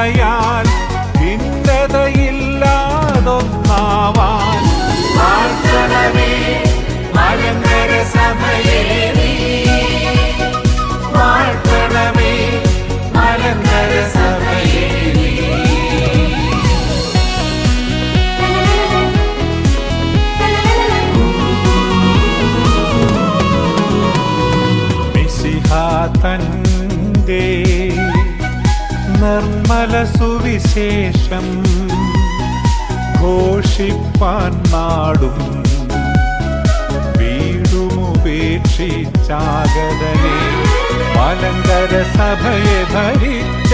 കൃപയാൽ ഭിന്നതയില്ലാതൊന്നാവാൻ. പ്രാർത്ഥനമേ മഴങ്കര സഭയേ വാഴ്ത്തണമേ മലങ്കര സഭയേ തന്റെ സുവിശേഷം ഘോഷിപ്പാൻ നാടും വീടുമുപേക്ഷിച്ചാകതനെ മലങ്കര സഭയെ ഭരിച്ചവനേ